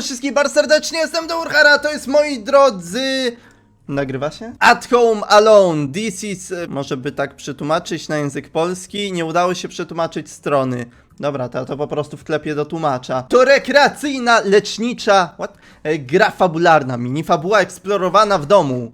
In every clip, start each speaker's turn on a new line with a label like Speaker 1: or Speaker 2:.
Speaker 1: Witam wszystkich bardzo serdecznie, jestem Dourhara, to jest moi drodzy... Nagrywa się? At Home Alone, this is... e, Może by tak przetłumaczyć na język polski, nie udało się przetłumaczyć strony. Dobra, to to po prostu wklepię do tłumacza. To rekreacyjna, lecznicza... What? E, Gra fabularna, minifabuła eksplorowana w domu.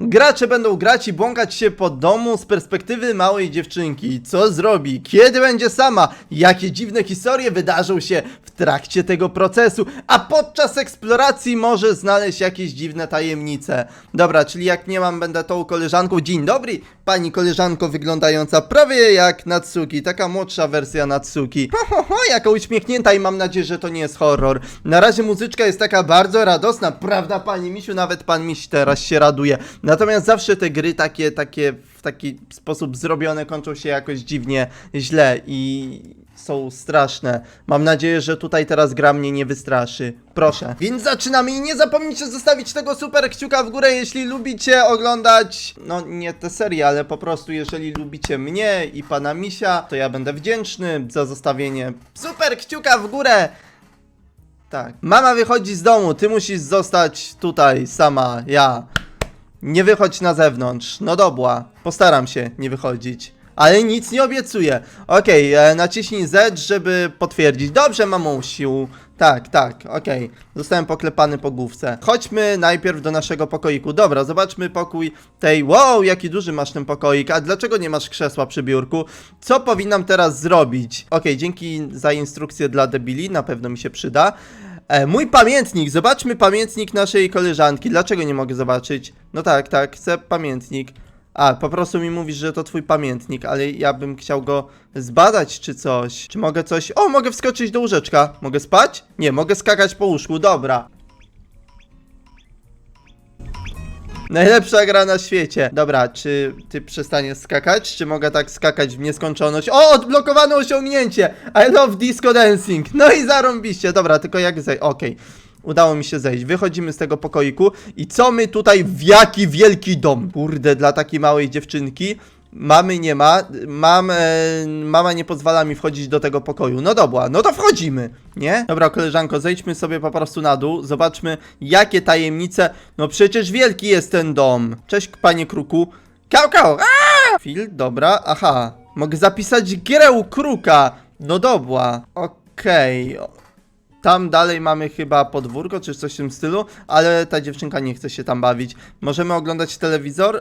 Speaker 1: Gracze będą grać i błąkać się po domu z perspektywy małej dziewczynki. Co zrobi? Kiedy będzie sama? Jakie dziwne historie wydarzą się w trakcie tego procesu? A podczas eksploracji może znaleźć jakieś dziwne tajemnice. Dobra, czyli jak nie mam, będę tą koleżanką. Dzień dobry, pani koleżanko wyglądająca prawie jak Natsuki. Taka młodsza wersja Natsuki. Ho, ho, ho, jaka uśmiechnięta i mam nadzieję, że to nie jest horror. Na razie muzyczka jest taka bardzo radosna, prawda pani Misiu? Nawet pan Miś teraz się raduje. Natomiast zawsze te gry takie, takie w taki sposób zrobione kończą się jakoś dziwnie źle i są straszne. Mam nadzieję, że tutaj teraz gra mnie nie wystraszy. Proszę. Więc zaczynamy i nie zapomnijcie zostawić tego super kciuka w górę, jeśli lubicie oglądać, no nie te serie, ale po prostu jeżeli lubicie mnie i pana Misia, to ja będę wdzięczny za zostawienie super kciuka w górę. Tak. Mama wychodzi z domu, ty musisz zostać tutaj sama, ja. Nie wychodź na zewnątrz. No dobra, postaram się nie wychodzić. Ale nic nie obiecuję. Okej, e, naciśnij Z, żeby potwierdzić. Dobrze, mamusiu. Tak, tak, okej. Zostałem poklepany po główce. Chodźmy najpierw do naszego pokoiku. Dobra, zobaczmy pokój tej... Wow, jaki duży masz ten pokoik. A dlaczego nie masz krzesła przy biurku? Co powinnam teraz zrobić? Okej, dzięki za instrukcję dla debili. Na pewno mi się przyda. E, mój pamiętnik, zobaczmy pamiętnik naszej koleżanki. Dlaczego nie mogę zobaczyć? No tak, tak, chcę pamiętnik. A, po prostu mi mówisz, że to twój pamiętnik, ale ja bym chciał go zbadać czy coś. Czy mogę coś... O, mogę wskoczyć do łóżeczka. Mogę spać? Nie, mogę skakać po łóżku, dobra. Najlepsza gra na świecie. Dobra, czy ty przestaniesz skakać? Czy mogę tak skakać w nieskończoność? O, odblokowane osiągnięcie! I love disco dancing. No i zarąbiście. Dobra, tylko jak zejść? Okej. Udało mi się zejść. Wychodzimy z tego pokoiku. I co my tutaj? W jaki wielki dom? Kurde, dla takiej małej dziewczynki. Mamy nie ma. Mam, e, mama nie pozwala mi wchodzić do tego pokoju. No dobra, no to wchodzimy, nie? Dobra, koleżanko, zejdźmy sobie po prostu na dół. Zobaczmy, jakie tajemnice. No przecież wielki jest ten dom. Cześć, panie kruku. Kał, kał! Aaa! Phil, dobra, aha. Mogę zapisać grę u kruka. No dobra, okej. Tam dalej mamy chyba podwórko, czy coś w tym stylu, ale ta dziewczynka nie chce się tam bawić. Możemy oglądać telewizor? E,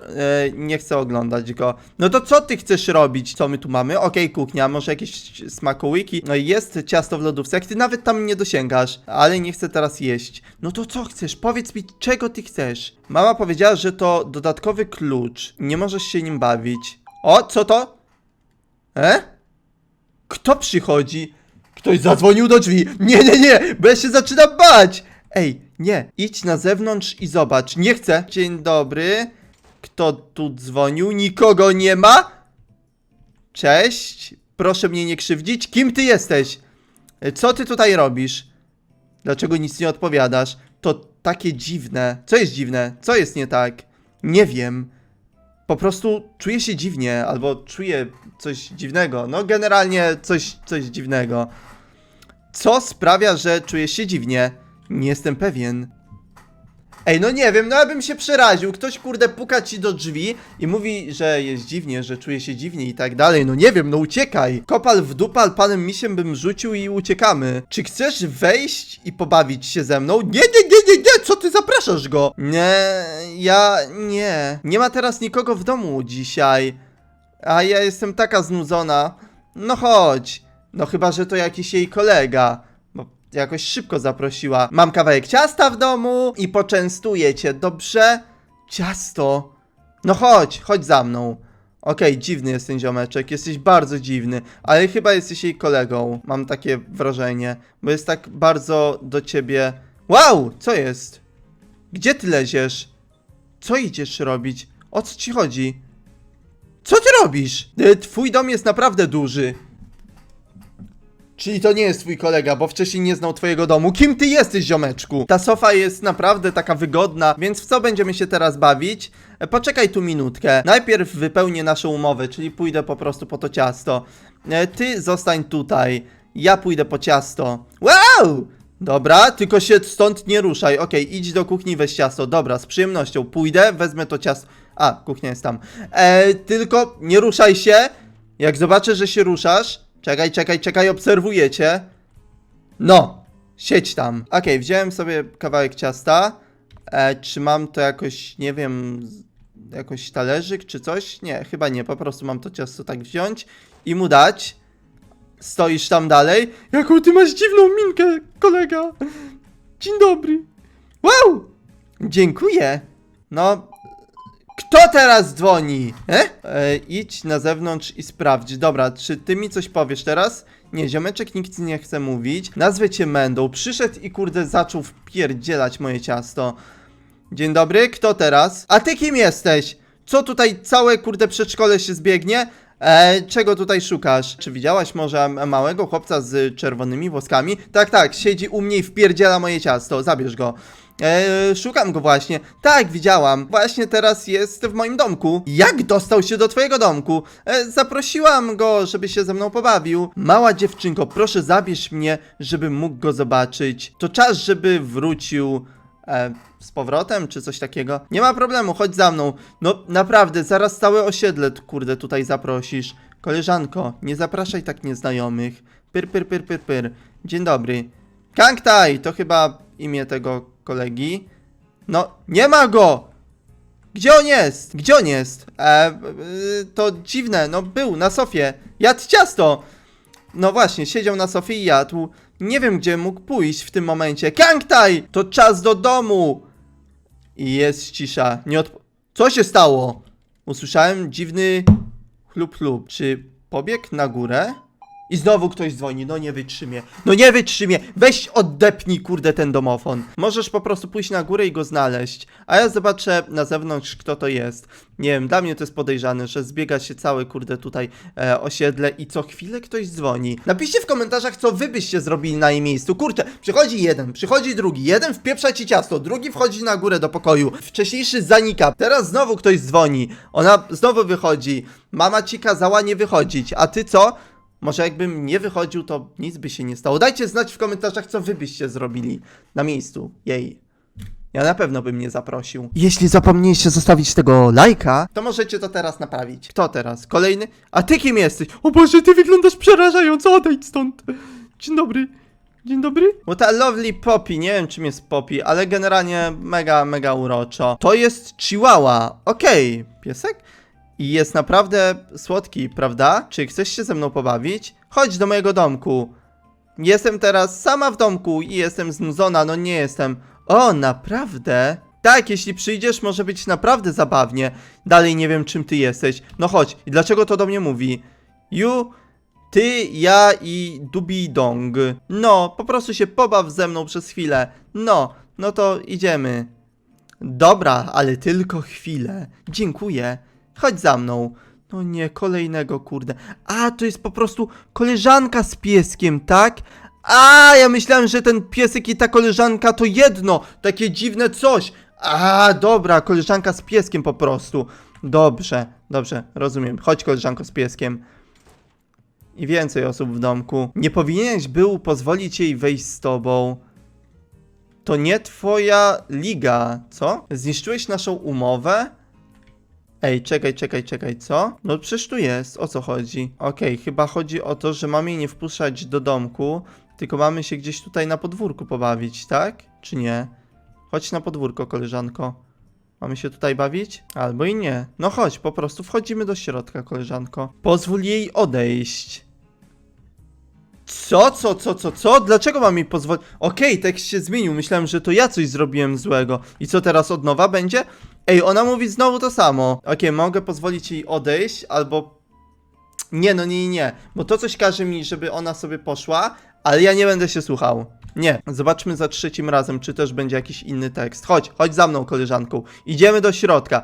Speaker 1: nie chcę oglądać go. No to co ty chcesz robić? Co my tu mamy? Okej, kuchnia, może jakieś smakołyki. No jest ciasto w lodówce, jak ty nawet tam nie dosięgasz, ale nie chcę teraz jeść. No to co chcesz? Powiedz mi, czego ty chcesz? Mama powiedziała, że to dodatkowy klucz. Nie możesz się nim bawić. O, co to? E? Kto przychodzi? Ktoś zadzwonił do drzwi. Nie, nie, nie, bo ja się zaczynam bać. Ej, nie, idź na zewnątrz i zobacz. Nie chcę. Dzień dobry. Kto tu dzwonił? Nikogo nie ma? Cześć. Proszę mnie nie krzywdzić. Kim ty jesteś? E, Co ty tutaj robisz? Dlaczego nic nie odpowiadasz? To takie dziwne. Co jest dziwne? Co jest nie tak? Nie wiem. Po prostu czuję się dziwnie, albo czuję coś dziwnego. No, generalnie coś, coś dziwnego. Co sprawia, że czuję się dziwnie? Nie jestem pewien. Ej, no nie wiem, no ja bym się przeraził. Ktoś kurde puka ci do drzwi i mówi, że jest dziwnie, że czuje się dziwnie i tak dalej. No nie wiem, no uciekaj. Kopal w dupal panem misiem bym rzucił i uciekamy. Czy chcesz wejść i pobawić się ze mną? Nie, nie, nie, nie, nie, co ty zapraszasz go? Nie, ja nie. Nie ma teraz nikogo w domu dzisiaj. A ja jestem taka znudzona. No chodź. No chyba, że to jakiś jej kolega. Bo jakoś szybko zaprosiła. Mam kawałek ciasta w domu i poczęstuję cię, dobrze? Ciasto. No chodź, chodź za mną. Okej, dziwny jest ten ziomeczek, jesteś bardzo dziwny, ale chyba jesteś jej kolegą. Mam takie wrażenie, bo jest tak bardzo do ciebie. Wow, co jest? Gdzie ty leziesz? Co idziesz robić? O co ci chodzi? Co ty robisz? E, Twój dom jest naprawdę duży. Czyli to nie jest twój kolega, bo wcześniej nie znał twojego domu. Kim ty jesteś, ziomeczku? Ta sofa jest naprawdę taka wygodna, więc w co będziemy się teraz bawić? E, Poczekaj tu minutkę. Najpierw wypełnię naszą umowę, czyli pójdę po prostu po to ciasto. E, Ty zostań tutaj. Ja pójdę po ciasto. Wow! Dobra, tylko się stąd nie ruszaj. Okej, idź do kuchni, weź ciasto. Dobra, z przyjemnością pójdę, wezmę to ciasto. A, kuchnia jest tam. E, tylko nie ruszaj się. Jak zobaczę, że się ruszasz. Czekaj, czekaj, czekaj, obserwuję cię. No, siedź tam. Okej, wziąłem sobie kawałek ciasta. E, czy mam to jakoś, nie wiem, jakoś talerzyk czy coś? Nie, chyba nie. Po prostu mam to ciasto tak wziąć i mu dać. Stoisz tam dalej. Jaką ty masz dziwną minkę, kolega. Dzień dobry. Wow! Dziękuję. No, kto teraz dzwoni? E? E, idź na zewnątrz i sprawdź. Dobra, czy ty mi coś powiesz teraz? Nie, ziomeczek nikt nie chce mówić. Nazwę cię Mendą. Przyszedł i kurde zaczął wpierdzielać moje ciasto. Dzień dobry, kto teraz? A ty kim jesteś? Co tutaj całe kurde przedszkole się zbiegnie? E, czego tutaj szukasz? Czy widziałaś może małego chłopca z czerwonymi włoskami? Tak, tak, siedzi u mnie i wpierdziela moje ciasto. Zabierz go. E, szukam go właśnie. Tak, widziałam. Właśnie teraz jest w moim domku. Jak dostał się do twojego domku? E, zaprosiłam go, żeby się ze mną pobawił. Mała dziewczynko, proszę zabierz mnie, żebym mógł go zobaczyć. To czas, żeby wrócił. E, z powrotem, czy coś takiego? Nie ma problemu, chodź za mną. No naprawdę, zaraz całe osiedle, kurde, tutaj zaprosisz. Koleżanko, nie zapraszaj tak nieznajomych. Pyr, pyr, pyr, pyr, pyr. Dzień dobry. Kangtaj, to chyba imię tego kolegi. No, nie ma go! Gdzie on jest? Gdzie on jest? E, y, to dziwne, no był na sofie. Jadł ciasto! No właśnie, siedział na sofie i jadł. Nie wiem, gdzie mógł pójść w tym momencie. Kangtaj! To czas do domu! I jest cisza. Nie odp... Co się stało? Usłyszałem dziwny chlub chlub. Czy pobiegł na górę? I znowu ktoś dzwoni, no nie wytrzymie. No nie wytrzymie! Weź oddepnij kurde ten domofon. Możesz po prostu pójść na górę i go znaleźć. A ja zobaczę na zewnątrz kto to jest. Nie wiem, dla mnie to jest podejrzane, że zbiega się całe kurde tutaj e, osiedle i co chwilę ktoś dzwoni. Napiszcie w komentarzach co wy byście zrobili na jej miejscu. Kurczę, przychodzi jeden, przychodzi drugi, jeden wpieprza ci ciasto, drugi wchodzi na górę do pokoju. Wcześniejszy zanika, teraz znowu ktoś dzwoni. Ona znowu wychodzi. Mama ci kazała nie wychodzić, a ty co? Może jakbym nie wychodził, to nic by się nie stało. Dajcie znać w komentarzach, co wy byście zrobili na miejscu jej. Ja na pewno bym nie zaprosił. Jeśli zapomnieliście zostawić tego lajka, to możecie to teraz naprawić. Kto teraz? Kolejny? A ty kim jesteś? O Boże, ty wyglądasz przerażająco, odejdź stąd. Dzień dobry. Dzień dobry. Bo ta Lovely Poppy, nie wiem czym jest Poppy, ale generalnie mega, mega uroczo. To jest Chihuahua. Okej, piesek? I jest naprawdę słodki, prawda? Czy chcesz się ze mną pobawić? Chodź do mojego domku. Jestem teraz sama w domku i jestem znudzona, no nie jestem. O, naprawdę? Tak, jeśli przyjdziesz, może być naprawdę zabawnie. Dalej nie wiem, czym ty jesteś. No chodź, i dlaczego to do mnie mówi? You, ty, ja i Dubi Dong. No, po prostu się pobaw ze mną przez chwilę. No, no to idziemy. Dobra, ale tylko chwilę. Dziękuję. Chodź za mną. No nie, kolejnego kurde. A, to jest po prostu koleżanka z pieskiem, tak? A, ja myślałem, że ten piesek i ta koleżanka to jedno. Takie dziwne coś. A, dobra, koleżanka z pieskiem po prostu. Dobrze, dobrze, rozumiem. Chodź, koleżanko z pieskiem. I więcej osób w domku. Nie powinieneś był pozwolić jej wejść z tobą. To nie twoja liga, co? Zniszczyłeś naszą umowę? Ej, czekaj, czekaj, czekaj, co? No przecież tu jest, o co chodzi? Okej, chyba chodzi o to, że mamy jej nie wpuszczać do domku, tylko mamy się gdzieś tutaj na podwórku pobawić, tak? Czy nie? Chodź na podwórko, koleżanko. Mamy się tutaj bawić? Albo i nie. No chodź, po prostu wchodzimy do środka, koleżanko. Pozwól jej odejść. Co, co, co, co, co? Dlaczego mam jej pozwolić? Okej, tekst się zmienił. Myślałem, że to ja coś zrobiłem złego. I co teraz od nowa będzie? Ej, ona mówi znowu to samo. Okej, mogę pozwolić jej odejść, albo. Nie, no nie, nie. Bo to coś każe mi, żeby ona sobie poszła, ale ja nie będę się słuchał. Nie. Zobaczmy za trzecim razem, czy też będzie jakiś inny tekst. Chodź, chodź za mną, koleżanką. Idziemy do środka.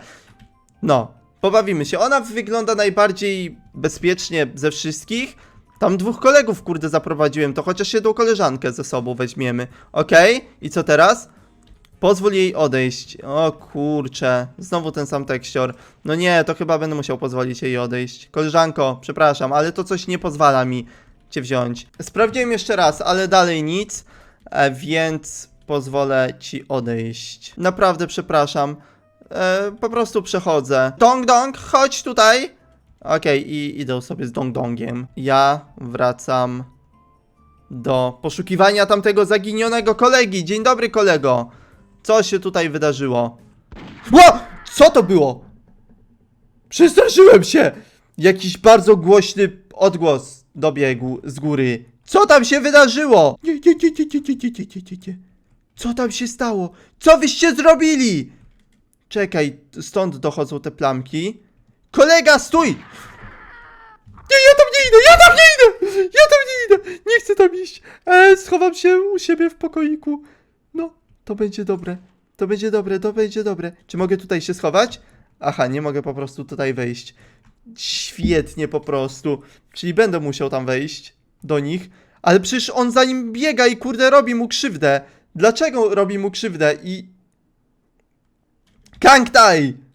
Speaker 1: No, pobawimy się. Ona wygląda najbardziej bezpiecznie ze wszystkich. Tam dwóch kolegów, kurde, zaprowadziłem, to chociaż jedną koleżankę ze sobą weźmiemy. Okej? I co teraz? Pozwól jej odejść. O kurcze, znowu ten sam tekścior. No nie, to chyba będę musiał pozwolić jej odejść. Koleżanko, przepraszam, ale to coś nie pozwala mi cię wziąć. Sprawdziłem jeszcze raz, ale dalej nic. e, więc pozwolę ci odejść. Naprawdę przepraszam. E, po prostu przechodzę. Dong dong, chodź tutaj. Okej, i idę sobie z dong. Ja wracam do poszukiwania tamtego zaginionego kolegi. Dzień dobry, kolego. Co się tutaj wydarzyło? Ło! Co to było? Przestraszyłem się! Jakiś bardzo głośny odgłos dobiegł z góry. Co tam się wydarzyło? Nie, nie, nie, nie, nie, nie, nie, nie, nie. Co tam się stało? Co wyście zrobili? Czekaj, stąd dochodzą te plamki. Kolega, stój! Nie, ja tam nie idę, ja tam nie idę! Ja tam nie idę! Nie chcę tam iść. E, schowam się u siebie w pokoiku. No, to będzie dobre. To będzie dobre, to będzie dobre. Czy mogę tutaj się schować? Aha, nie mogę po prostu tutaj wejść. Świetnie po prostu. Czyli będę musiał tam wejść do nich. Ale przecież on za nim biega i kurde robi mu krzywdę. Dlaczego robi mu krzywdę i... Kangtaj!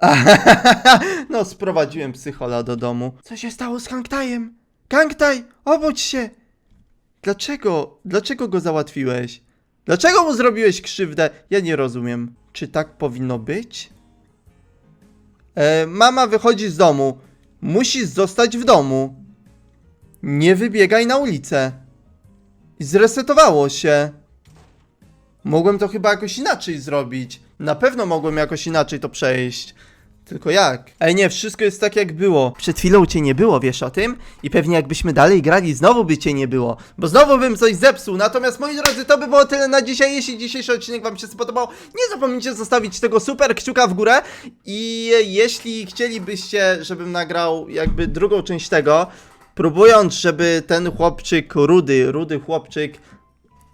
Speaker 1: No, sprowadziłem psychola do domu. Co się stało z Kangtajem? Kangtaj, obudź się! Dlaczego? Dlaczego go załatwiłeś? Dlaczego mu zrobiłeś krzywdę? Ja nie rozumiem. Czy tak powinno być? E, mama wychodzi z domu. Musisz zostać w domu. Nie wybiegaj na ulicę. Zresetowało się. Mogłem to chyba jakoś inaczej zrobić. Na pewno mogłem jakoś inaczej to przejść. Tylko jak? Ej, nie, wszystko jest tak jak było. Przed chwilą cię nie było, wiesz o tym? I pewnie jakbyśmy dalej grali, znowu by cię nie było. Bo znowu bym coś zepsuł. Natomiast moi drodzy, to by było tyle na dzisiaj. Jeśli dzisiejszy odcinek wam się spodobał, nie zapomnijcie zostawić tego super kciuka w górę. I jeśli chcielibyście, żebym nagrał jakby drugą część tego, próbując, żeby ten chłopczyk, rudy, rudy chłopczyk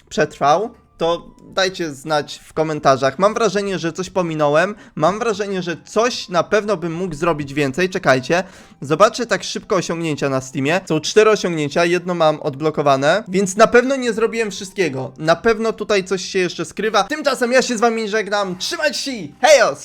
Speaker 1: przetrwał, to dajcie znać w komentarzach. Mam wrażenie, że coś pominąłem. Mam wrażenie, że coś na pewno bym mógł zrobić więcej. Czekajcie. Zobaczę tak szybko osiągnięcia na Steamie. Są cztery osiągnięcia, jedno mam odblokowane, więc na pewno nie zrobiłem wszystkiego. Na pewno tutaj coś się jeszcze skrywa. Tymczasem ja się z wami żegnam. Trzymajcie się! Hejos!